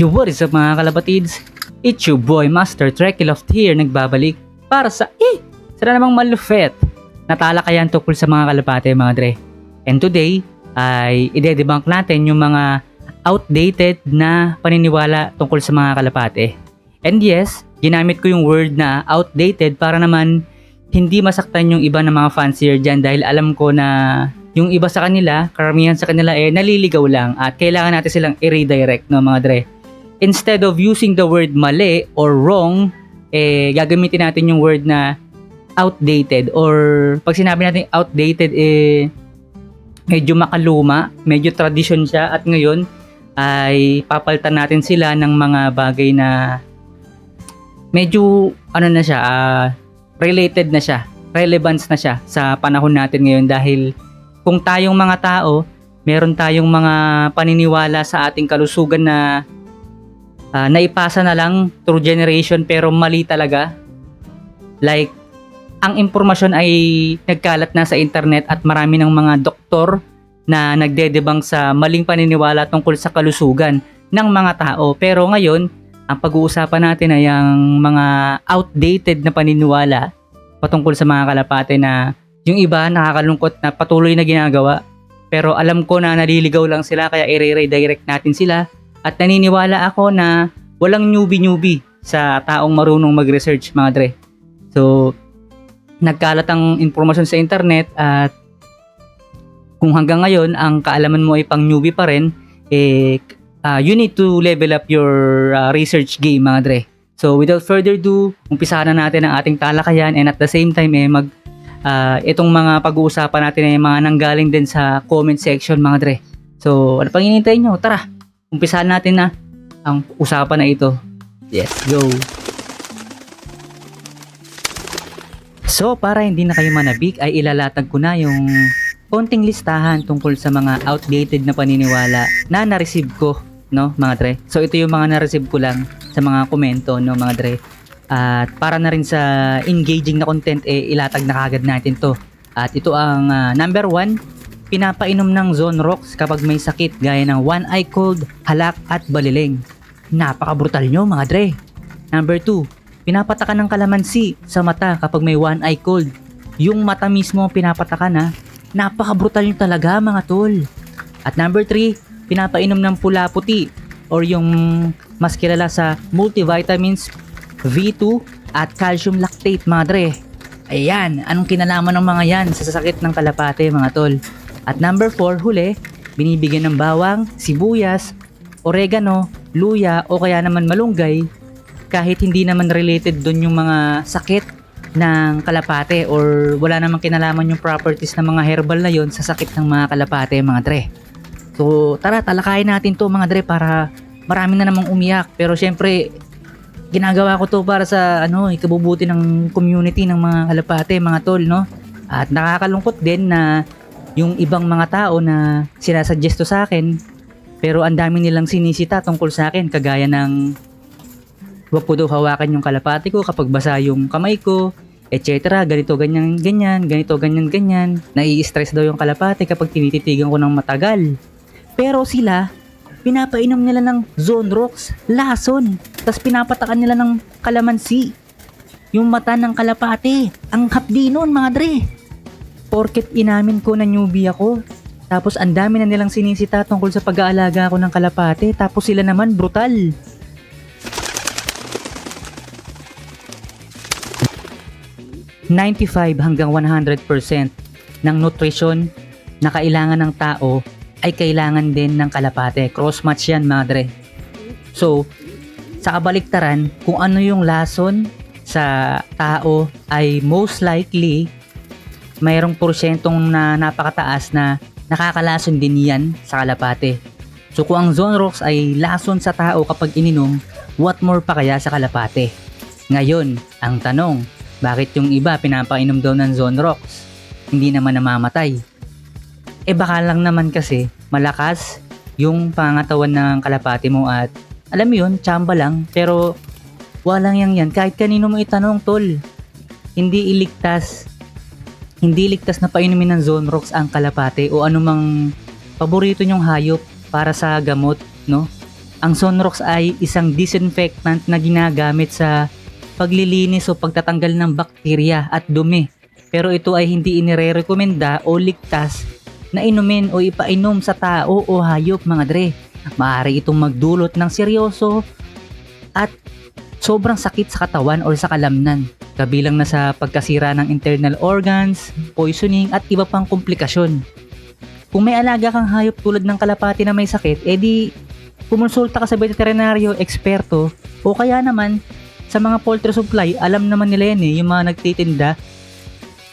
Yo, what is up mga kalapatids? It's your boy Master Trekiloft here nagbabalik para sa eh, sana namang malufet na talakayan tungkol sa mga kalapate mga dre. And today ay ide-debunk natin yung mga outdated na paniniwala tungkol sa mga kalapate. And yes, ginamit ko yung word na outdated para naman hindi masaktan yung iba ng mga fancier dyan dahil alam ko na yung iba sa kanila, karamihan sa kanila eh naliligaw lang at kailangan natin silang i-redirect no mga dre. Instead of using the word mali or wrong, eh gagamitin natin yung word na outdated. Or pag sinabi natin outdated eh medyo makaluma, medyo tradition siya. At ngayon ay papalitan natin sila ng mga bagay na medyo ano na siya, ah, related na siya, relevance na siya sa panahon natin ngayon. Dahil kung tayong mga tao, meron tayong mga paniniwala sa ating kalusugan na ah, naipasa na lang through generation pero mali talaga. Like, ang impormasyon ay nagkalat na sa internet at marami ng mga doktor na nagdedebang sa maling paniniwala tungkol sa kalusugan ng mga tao. Pero ngayon, ang pag-uusapan natin ay ang mga outdated na paniniwala patungkol sa mga kalapate na yung iba nakakalungkot na patuloy na ginagawa. Pero alam ko na naliligaw lang sila kaya i-redirect natin sila at naniniwala ako na walang newbie-newbie sa taong marunong mag-research mga dre. So, nagkalat ang informasyon sa internet at kung hanggang ngayon ang kaalaman mo ay pang newbie pa rin, eh, ah, you need to level up your ah, research game mga dre. So without further ado, umpisahan na natin ang ating talakayan and at the same time eh mag ah, itong mga pag-uusapan natin ay mga nanggaling din sa comment section mga dre. So ano pang hinihintay nyo? Tara, umpisahan natin na ang usapan na ito. Yes, go! So para hindi na kayo manabik ay ilalatag ko na yung konting listahan tungkol sa mga outdated na paniniwala na na-receive ko, no, mga dre. So ito yung mga na-receive ko lang sa mga komento, no, mga dre. At para na rin sa engaging na content, eh, ilatag na kagad natin to. At ito ang ah, number one, pinapainom ng Zone Rocks kapag may sakit gaya ng one eye cold, halak at baliling. Napaka-brutal nyo mga dre. Number two, pinapatakan ng kalamansi sa mata kapag may one eye cold. Yung mata mismo ang pinapatakan ha. Napaka-brutal nyo talaga mga tol. At number 3, pinapainom ng pula puti or yung mas kilala sa multivitamins V2 at calcium lactate mga dre. Ayan, anong kinalaman ng mga yan sa sakit ng kalapate mga tol. At number 4, huli, binibigyan ng bawang, sibuyas, oregano, luya o kaya naman malunggay kahit hindi naman related doon yung mga sakit ng kalapate or wala namang kinalaman yung properties ng mga herbal na yon sa sakit ng mga kalapate mga dre. So tara talakayin natin to mga dre para marami na namang umiyak pero syempre ginagawa ko to para sa ano ikabubuti ng community ng mga kalapate mga tol no. At nakakalungkot din na yung ibang mga tao na sinasuggest to sa akin pero ang dami nilang sinisita tungkol sa akin kagaya ng Huwag ko daw hawakan yung kalapati ko kapag basa yung kamay ko, etc. Ganito, ganyan, ganyan, ganito, ganyan, ganyan. Nai-stress daw yung kalapati kapag tinititigan ko ng matagal. Pero sila, pinapainom nila ng zone rocks, lason, tapos pinapatakan nila ng kalamansi. Yung mata ng kalapati, ang hapdi nun mga dre. Porket inamin ko na newbie ako, tapos ang dami na nilang sinisita tungkol sa pag-aalaga ko ng kalapate, tapos sila naman brutal. 95 hanggang 100% ng nutrisyon na kailangan ng tao ay kailangan din ng kalapate. Cross-match yan, madre. So, sa kabaliktaran, kung ano yung lason sa tao ay most likely mayroong porsyentong na napakataas na nakakalason din yan sa kalapate. So kung ang Zone Rocks ay lason sa tao kapag ininom, what more pa kaya sa kalapate? Ngayon, ang tanong, bakit yung iba pinapainom daw ng Zone Rocks? Hindi naman namamatay. Eh baka lang naman kasi malakas yung pangatawan ng kalapati mo at alam mo yun, tsamba lang pero walang yang yan kahit kanino mo itanong tol. Hindi iligtas hindi ligtas na painumin ng Zone Rocks ang kalapate o anumang paborito nyong hayop para sa gamot, no? Ang Sunrox ay isang disinfectant na ginagamit sa paglilinis o pagtatanggal ng bakterya at dumi. Pero ito ay hindi inire-rekomenda o ligtas na inumin o ipainom sa tao o hayop mga dre. Maaari itong magdulot ng seryoso at sobrang sakit sa katawan or sa kalamnan. Kabilang na sa pagkasira ng internal organs, poisoning at iba pang komplikasyon. Kung may alaga kang hayop tulad ng kalapati na may sakit, edi kumonsulta ka sa veterinaryo, eksperto, o kaya naman sa mga poultry supply, alam naman nila yan eh, yung mga nagtitinda.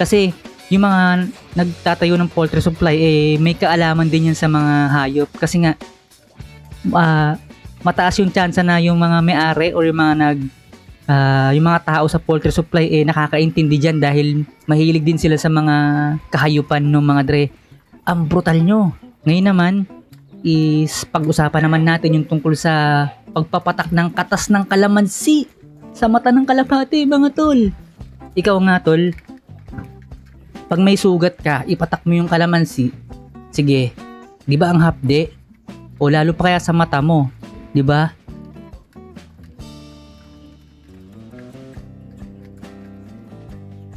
Kasi yung mga nagtatayo ng poultry supply, eh, may kaalaman din yan sa mga hayop. Kasi nga, ah, mataas yung chance na yung mga may-ari or yung mga nag ah, yung mga tao sa poultry supply eh nakakaintindi dyan dahil mahilig din sila sa mga kahayupan ng mga dre. Ang brutal nyo. Ngayon naman, is pag-usapan naman natin yung tungkol sa pagpapatak ng katas ng kalamansi sa mata ng kalapati mga tol. Ikaw nga tol, pag may sugat ka, ipatak mo yung kalamansi. Sige, di ba ang hapde? O lalo pa kaya sa mata mo, di ba?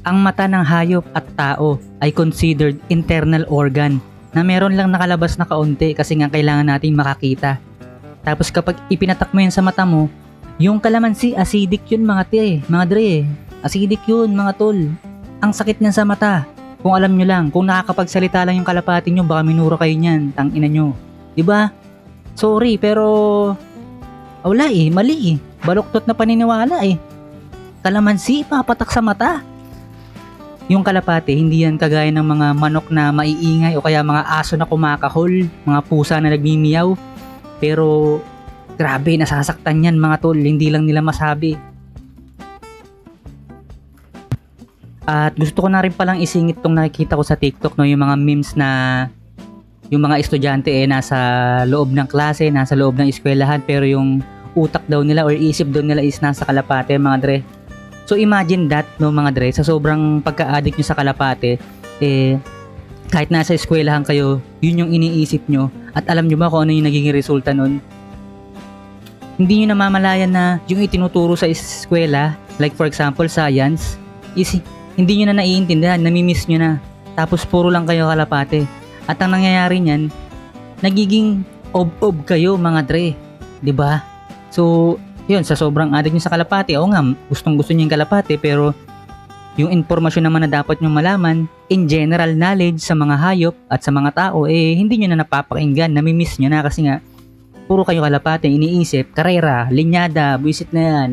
Ang mata ng hayop at tao ay considered internal organ na meron lang nakalabas na kaunti kasi nga kailangan nating makakita. Tapos kapag ipinatak mo yan sa mata mo, yung kalamansi, acidic yun mga te, mga dre. Acidic yun mga tol. Ang sakit niyan sa mata. Kung alam nyo lang, kung nakakapagsalita lang yung kalapati nyo, baka minuro kayo niyan, tang ina nyo. ba? Sorry, pero wala eh, mali eh. Baluktot na paniniwala eh. Kalamansi, papatak sa mata. Yung kalapate, hindi yan kagaya ng mga manok na maiingay o kaya mga aso na kumakahol, mga pusa na nagmimiyaw. Pero grabe, nasasaktan yan mga tol, hindi lang nila masabi. At gusto ko na rin palang isingit tong nakikita ko sa TikTok no, yung mga memes na yung mga estudyante eh nasa loob ng klase, nasa loob ng eskwelahan pero yung utak daw nila or isip daw nila is nasa kalapate mga dre. So imagine that no mga dre sa sobrang pagka-addict nyo sa kalapate eh kahit nasa eskwelahan kayo, yun yung iniisip nyo at alam nyo ba kung ano yung nagiging resulta nun? Hindi nyo namamalayan na yung itinuturo sa eskwela, like for example science, is hindi nyo na naiintindihan, namimiss nyo na. Tapos puro lang kayo kalapate. At ang nangyayari niyan, nagiging ob-ob kayo mga dre. ba? So, yun, sa sobrang addict nyo sa kalapate, o nga, gustong gusto nyo yung kalapate, pero yung impormasyon naman na dapat nyo malaman, in general knowledge sa mga hayop at sa mga tao, eh, hindi nyo na napapakinggan, namimiss nyo na kasi nga, puro kayo kalapate, iniisip, karera, linyada, buisit na yan.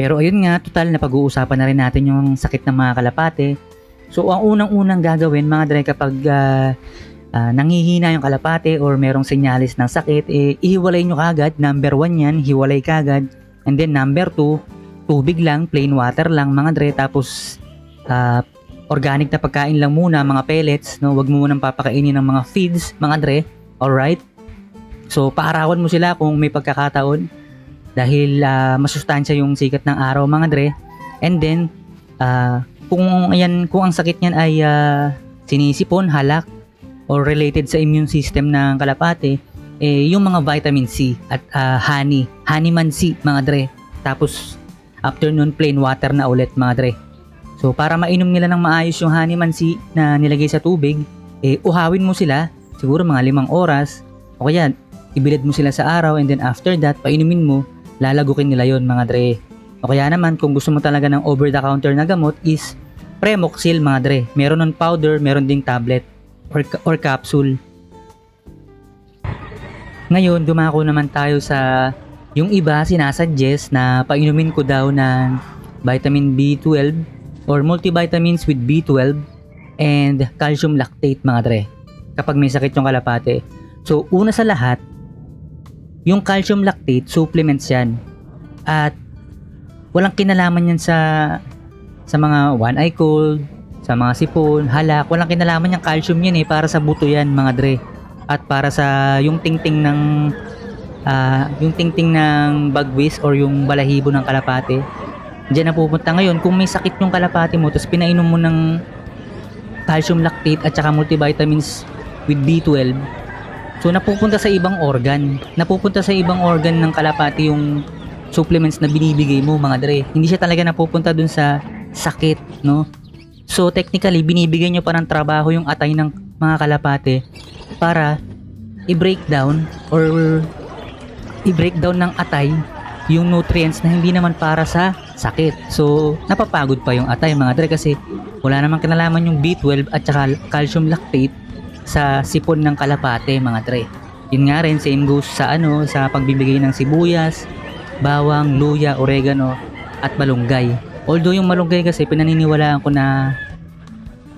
Pero ayun nga, total na pag-uusapan na rin natin yung sakit ng mga kalapate. So ang unang-unang gagawin mga dre kapag ah, ah, nangihina yung kalapate or merong senyalis ng sakit, eh, ihiwalay nyo kagad. Number one yan, hiwalay kagad. And then number two, tubig lang, plain water lang mga dre. Tapos ah, organic na pagkain lang muna, mga pellets. No? Huwag mo munang papakainin ng mga feeds, mga dre. Alright? So paarawan mo sila kung may pagkakataon dahil ah, masustansya yung sikat ng araw mga dre. And then ah, kung ayan kung ang sakit niyan ay ah, sinisipon, halak or related sa immune system ng kalapate, eh yung mga vitamin C at ah, honey, honey man C mga dre. Tapos after nun plain water na ulit mga dre. So para mainom nila ng maayos yung honey man C na nilagay sa tubig, eh uhawin mo sila siguro mga limang oras o kaya ibilad mo sila sa araw and then after that painumin mo lalagukin nila yon mga dre. O kaya naman kung gusto mo talaga ng over the counter na gamot is Premoxil mga dre. Meron ng powder, meron ding tablet or, or capsule. Ngayon, dumako naman tayo sa yung iba sinasuggest na painumin ko daw ng vitamin B12 or multivitamins with B12 and calcium lactate mga dre kapag may sakit yung kalapate. So, una sa lahat, yung calcium lactate, supplements yan. At walang kinalaman yan sa sa mga one eye cold, sa mga sipon, halak, walang kinalaman yung calcium yan eh, para sa buto yan mga dre. At para sa yung tingting ng ah, yung tingting ng bagwis or yung balahibo ng kalapate. Diyan na pupunta ngayon, kung may sakit yung kalapate mo, tapos pinainom mo ng calcium lactate at saka multivitamins with B12. So napupunta sa ibang organ. Napupunta sa ibang organ ng kalapati yung supplements na binibigay mo mga dre. Hindi siya talaga napupunta dun sa sakit, no? So technically, binibigyan nyo pa ng trabaho yung atay ng mga kalapate para i-breakdown or i-breakdown ng atay yung nutrients na hindi naman para sa sakit. So, napapagod pa yung atay mga dre kasi wala namang kinalaman yung B12 at saka calcium lactate sa sipon ng kalapate mga dre. Yun nga rin, same goes sa ano, sa pagbibigay ng sibuyas, bawang, luya, oregano, at malunggay. Although yung malunggay kasi pinaniniwalaan ko na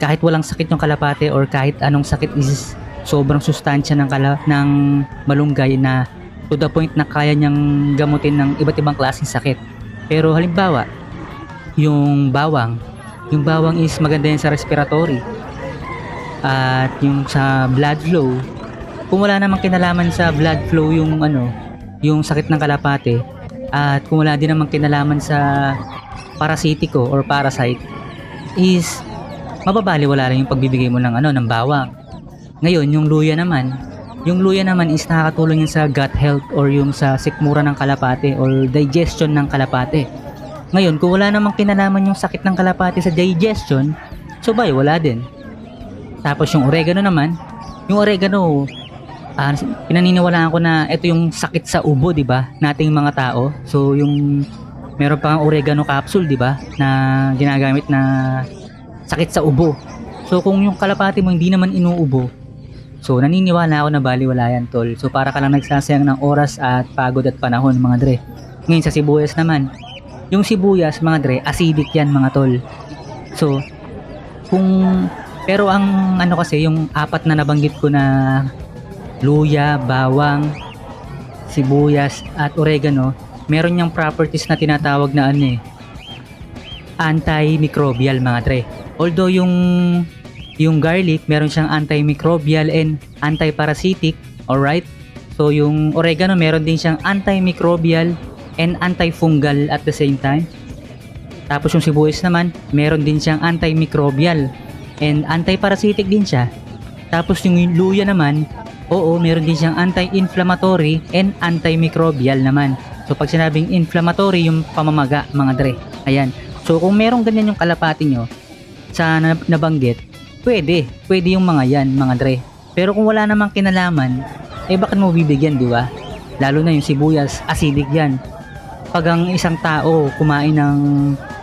kahit walang sakit yung kalapate or kahit anong sakit is sobrang sustansya ng, kala, ng malunggay na to the point na kaya niyang gamutin ng iba't ibang klaseng sakit. Pero halimbawa, yung bawang, yung bawang is maganda yan sa respiratory. At yung sa blood flow, kung wala namang kinalaman sa blood flow yung ano, yung sakit ng kalapate, at kung wala din namang kinalaman sa parasitiko or parasite, is mababali wala lang yung pagbibigay mo ng ano ng bawang. Ngayon, yung luya naman, yung luya naman is nakakatulong yun sa gut health or yung sa sikmura ng kalapate or digestion ng kalapate. Ngayon, kung wala namang kinalaman yung sakit ng kalapate sa digestion, so bay, wala din. Tapos yung oregano naman, yung oregano, ah, pinaniniwalaan ko na ito yung sakit sa ubo, di ba? Nating mga tao. So yung meron pang oregano capsule, di ba? Na ginagamit na sakit sa ubo. So kung yung kalapati mo hindi naman inuubo, so naniniwala ako na baliwala yan tol. So para ka lang nagsasayang ng oras at pagod at panahon mga dre. Ngayon sa sibuyas naman, yung sibuyas mga dre, acidic yan mga tol. So kung pero ang ano kasi yung apat na nabanggit ko na luya, bawang, sibuyas at oregano, meron niyang properties na tinatawag na ano eh, antimicrobial mga tre. Although yung yung garlic, meron siyang antimicrobial and antiparasitic, alright? So yung oregano, meron din siyang antimicrobial and antifungal at the same time. Tapos yung sibuyas naman, meron din siyang antimicrobial and antiparasitic din siya. Tapos yung luya naman, oo, meron din siyang anti-inflammatory and antimicrobial naman. So pag sinabing inflammatory, yung pamamaga, mga dre. Ayan. So kung merong ganyan yung kalapati nyo sa na- nabanggit, pwede. Pwede yung mga yan, mga dre. Pero kung wala namang kinalaman, eh bakit mo bibigyan, di ba? Lalo na yung sibuyas, acidic yan. Pag ang isang tao kumain ng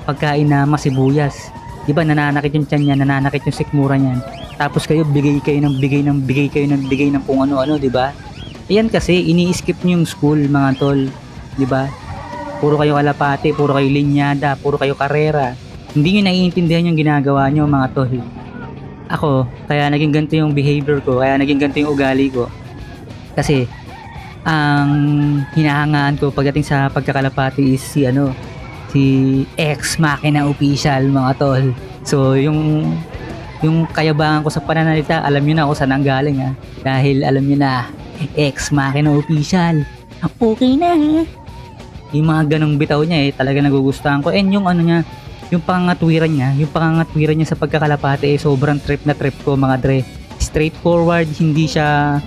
pagkain na masibuyas, di ba nananakit yung tiyan niya, nananakit yung sikmura niyan. Tapos kayo bigay kayo ng bigay ng bigay kayo ng bigay ng kung ano-ano, di ba? Yan kasi ini-skip niyo yung school, mga tol, di ba? Puro kayo kalapate, puro kayo linyada, puro kayo karera. Hindi nyo naiintindihan yung ginagawa nyo mga tol. Ako, kaya naging ganito yung behavior ko, kaya naging ganito yung ugali ko. Kasi, ang hinahangaan ko pagdating sa pagkakalapati is si ano, si ex machina official mga tol. So, yung yung kayabangan ko sa pananalita, alam niyo na ako saan ang galing ha. Dahil alam niyo na, ex machina official. Okay na ha yung mga ganong bitaw niya eh talaga nagugustuhan ko and yung ano niya yung pangangatwiran niya yung pangangatwiran niya sa pagkakalapate eh sobrang trip na trip ko mga dre straightforward hindi siya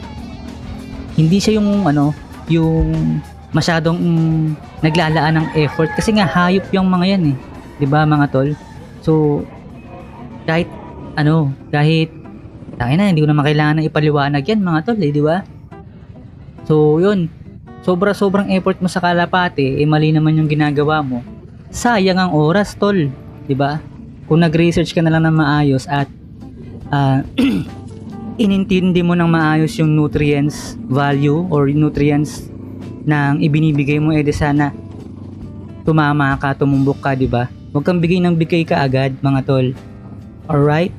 hindi siya yung ano yung masyadong mm, naglalaan ng effort. Kasi nga hayop yung mga yan eh. 'di ba mga tol? So kahit ano kahit tayo na hindi ko naman kailangan na ipaliwanag yan mga tol eh 'di ba? So yun. Sobra sobrang effort mo sa kalapate, eh mali naman yung ginagawa mo, sayang ang oras, tol. 'Di ba? Kung nag-research ka na lang ng maayos at ah, inintindi mo ng maayos yung nutrients value or nutrients ng ibinibigay mo, edi sana tumama ka, tumumbok ka, 'di ba? Huwag kang bigay ng bigay ka agad, mga tol. Alright?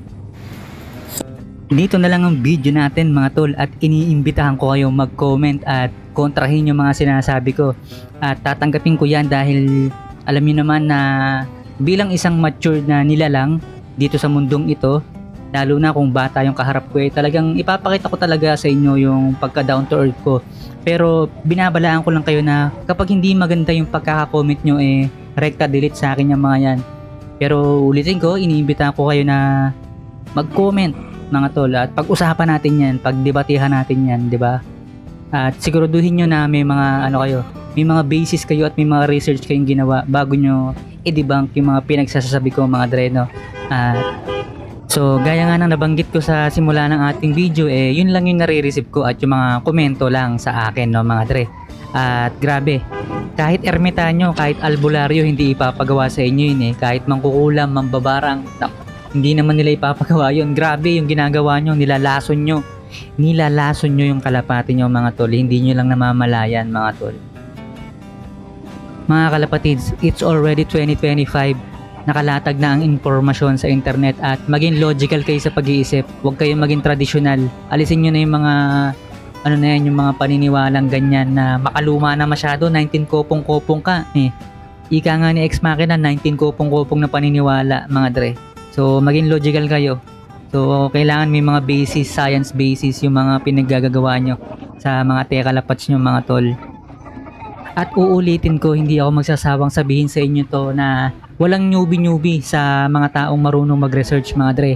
Dito na lang ang video natin mga tol at iniimbitahan ko kayo mag-comment at kontrahin yung mga sinasabi ko. At tatanggapin ko yan dahil alam niyo naman na bilang isang mature na nilalang dito sa mundong ito, lalo na kung bata yung kaharap ko eh, talagang ipapakita ko talaga sa inyo yung pagka down to earth ko. Pero binabalaan ko lang kayo na kapag hindi maganda yung pagkaka-comment nyo eh, rekta delete sa akin yung mga yan. Pero ulitin ko, iniimbitahan ko kayo na mag-comment mga tol at pag-usapan natin yan, pagdebatihan natin yan, di ba? At siguraduhin nyo na may mga ano kayo, may mga basis kayo at may mga research kayong ginawa bago nyo i-debunk yung mga pinagsasabi ko mga dre, no? At so, gaya nga ng nabanggit ko sa simula ng ating video, eh, yun lang yung nare-receive ko at yung mga komento lang sa akin, no, mga dre. At grabe, kahit ermitanyo, kahit albularyo, hindi ipapagawa sa inyo yun eh. Kahit mangkukulam, mambabarang, nak- hindi naman nila ipapagawa yun. Grabe yung ginagawa nyo, nilalason nyo. Nilalason nyo yung kalapati nyo mga tol. Hindi nyo lang namamalayan mga tol. Mga kalapatids, it's already 2025. Nakalatag na ang impormasyon sa internet at maging logical kayo sa pag-iisip. Huwag kayong maging tradisyonal. Alisin nyo na yung mga ano na yan, yung mga paniniwalang ganyan na makaluma na masyado, 19 kopong-kopong ka. Eh, ika nga ni Ex Machina, 19 kopong-kopong na paniniwala, mga dre. So, maging logical kayo. So, kailangan may mga basis, science basis, yung mga pinaggagawa nyo sa mga tekalapats nyo, mga tol. At uulitin ko, hindi ako magsasawang sabihin sa inyo to na walang newbie-newbie sa mga taong marunong mag-research, mga dre.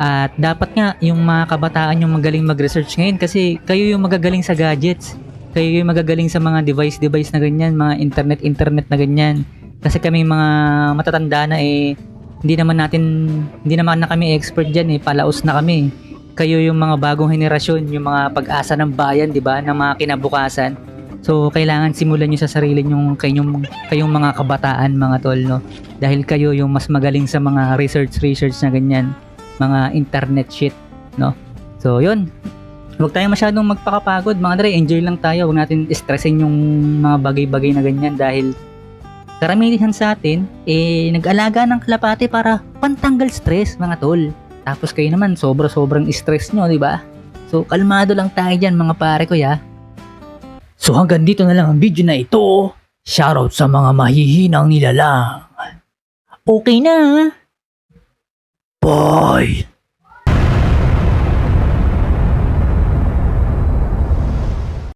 At dapat nga yung mga kabataan yung magaling mag-research ngayon kasi kayo yung magagaling sa gadgets. Kayo yung magagaling sa mga device-device na ganyan, mga internet-internet na ganyan. Kasi kami mga matatanda na eh, hindi naman natin, hindi naman na kami expert dyan eh, palaos na kami. Kayo yung mga bagong henerasyon, yung mga pag-asa ng bayan, di ba, ng mga kinabukasan. So, kailangan simulan nyo sa sarili nyo kayong, kayong mga kabataan, mga tol, no? Dahil kayo yung mas magaling sa mga research-research na ganyan mga internet shit, no? So, yun. Huwag tayong masyadong magpakapagod, mga dre. Enjoy lang tayo. Huwag natin stressin yung mga bagay-bagay na ganyan dahil karamihan sa atin, eh, nag-alaga ng kalapate para pantanggal stress, mga tol. Tapos kayo naman, sobra-sobrang stress nyo, di ba? So, kalmado lang tayo dyan, mga pare ko, ya. So, hanggang dito na lang ang video na ito. Shoutout sa mga mahihinang nilalang. Okay na. Bye!